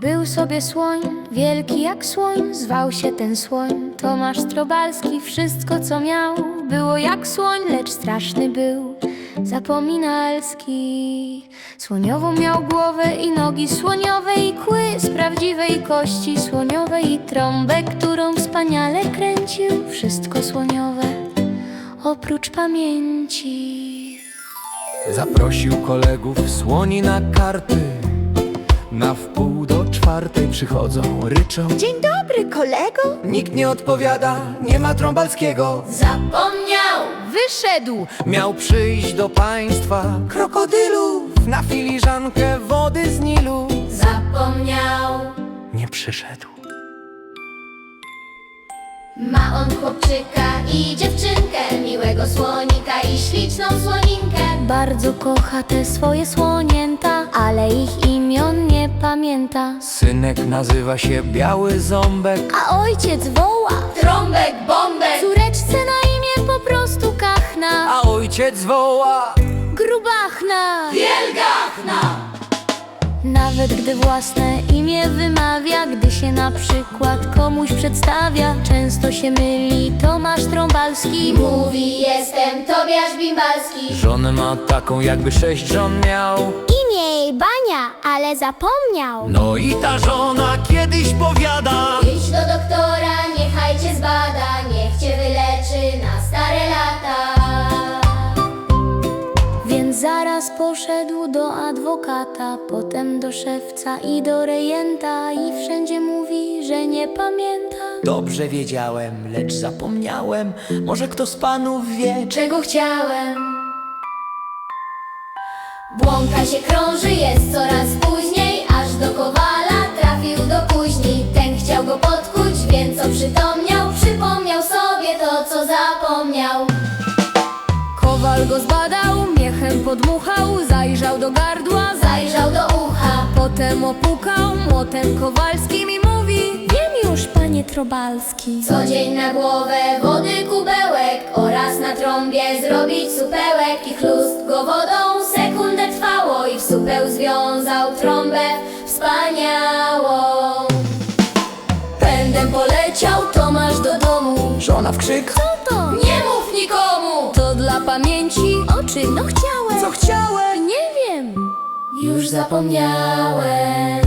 Był sobie słoń, wielki jak słoń, zwał się ten słoń. Tomasz Strobalski, wszystko co miał Było jak słoń, lecz straszny był. Zapominalski Słoniową miał głowę i nogi słoniowe i kły Z prawdziwej kości słoniowej i trąbę Którą wspaniale kręcił. Wszystko słoniowe, oprócz pamięci. Zaprosił kolegów słoni na karty Na wpół do czwartej przychodzą, ryczą. Dzień dobry, kolego. Nikt nie odpowiada, nie ma Trąbalskiego. Zapomniał, wyszedł. Miał przyjść do państwa krokodylów Na filiżankę wody z Nilu. Zapomniał. Nie przyszedł Ma on chłopczyka i dziewczynkę Miłego słonika i śliczną słoninkę. Bardzo kocha te swoje słonięta Ale ich imion nie pamięta. Synek nazywa się Biały Ząbek. A ojciec woła Trąbek, bombek Córeczce na imię po prostu Kachna. A ojciec woła Grubachna. Wielgachna Nawet gdy własne imię wymawia Gdy się na przykład komuś przedstawia Często się myli Tomasz Trąbalski. Mówi jestem Tobiasz Bimbalski Żonę ma taką jakby sześć żon miał. Imię jej Bania, ale zapomniał. No i ta żona kiedyś powiada Idź do doktora, zaraz poszedł do adwokata Potem do szewca i do rejenta I wszędzie mówi, że nie pamięta. Dobrze wiedziałem, lecz zapomniałem. Może kto z panów wie Czego chciałem? Błąka się krąży, jest coraz później Aż do kowala trafił do kuźni. Ten chciał go podkuć, więc oprzytomniał Przypomniał sobie to, co zapomniał. Kowal go zbadał, podmuchał Zajrzał do gardła, zajrzał do ucha Potem opukał młotem kowalskim i mówi Wiem już, panie Trobalski Co dzień na głowę wody kubełek Oraz na trąbie zrobić supełek I chlust go wodą sekundę trwało I w supeł związał trąbę wspaniałą Pędem poleciał Tomasz do domu Żona w krzyk Co to? Nie mów nikomu! Dla pamięci oczy, no chciałem. Co chciałem? Nie wiem. Już zapomniałem